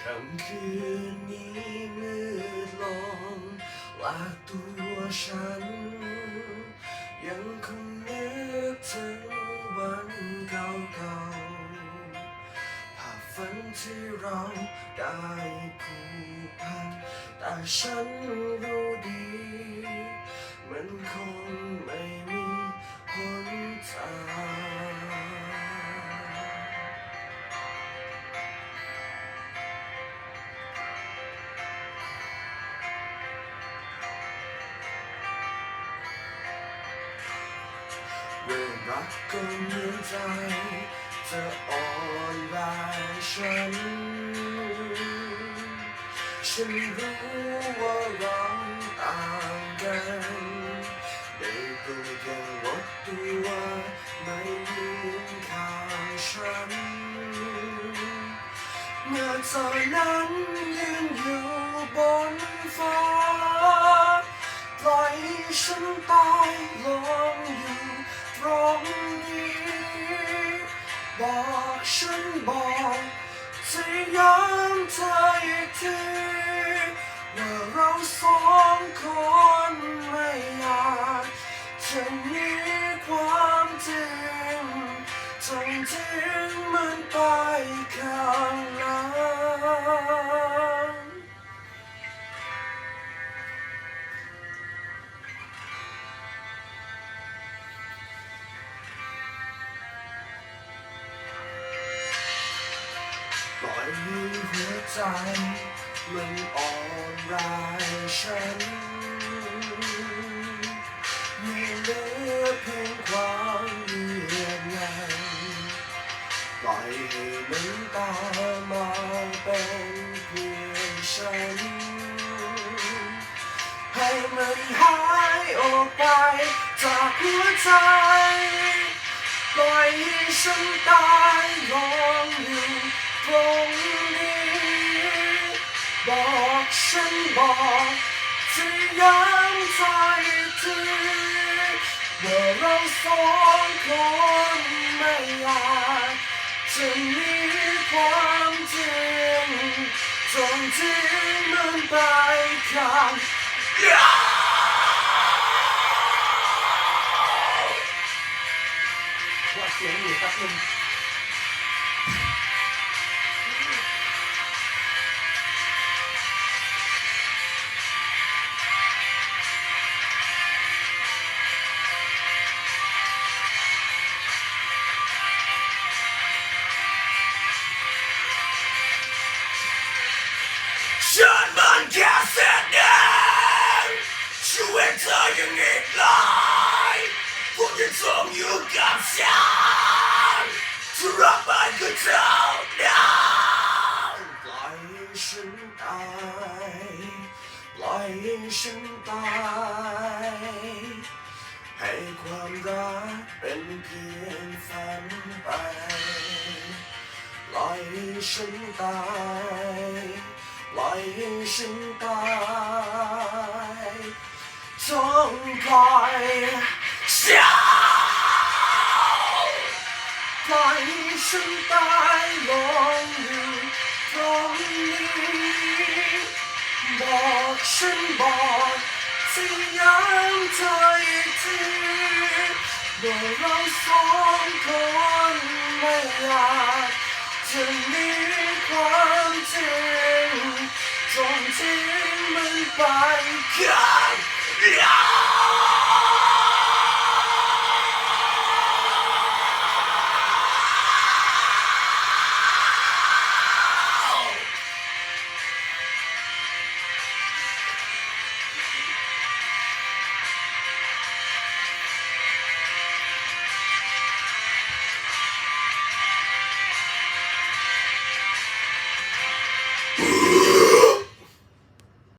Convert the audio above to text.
ค่ำคืนนี้มืดลงและตัวฉัน ยังคงนึกถึงวันเก่าๆภาพฝันที่เราได้ผูกพัน แต่ฉันรู้ดี มันคงไม่มีหนทาง รักก็เหมือนใจจะอ่อนแรงฉัน ฉันรู้ว่าเราต่างกันได้โปรดอย่าลดตัวไม่ยืนข้างฉัน เมื่อเธอนั้นยืนอยู่บนฟ้า บอกฉันบอกจะย้ำเธออีกทีว่าเราสองคนไม่อยากจะมีความจริงจงทิ้งมันไปข้างหลัง ปล่อยให้หัวใจมันอ่อนแรงฉันมีเหลือเพียงความเยือกเย็นปล่อยให้มันตามมาเป็นเพียงฉัน ให้มันหายออกไปจากหัวใจปล่อยให้ฉันตาย บอกจะย้ำใจทีว่าเราสองคนไม่อยากจะมีความจริงจงทิ้งมันไปข้างว่าเสียงอยู่แป๊บนึง ฉันมันแค่เส้นแดงช่วยเธอยังอีกหลายพวกที่ทรงอยู่กับฉันจะรักมันก็เท่านั้นปล่อยฉันตายปล่อยฉันตายให้ความรักเป็นเพียงฝันไปปล่อยฉันตาย ปล่อยให้ฉันตายจงปล่อยฉันปล่อยให้ฉันตายลงอยู่ตรงนี้บอกฉันบอกที่ย้ำเธออีกทีว่าเราสองคนไม่อยากจะมีความจริง จงทิ้งมันไปค่ะ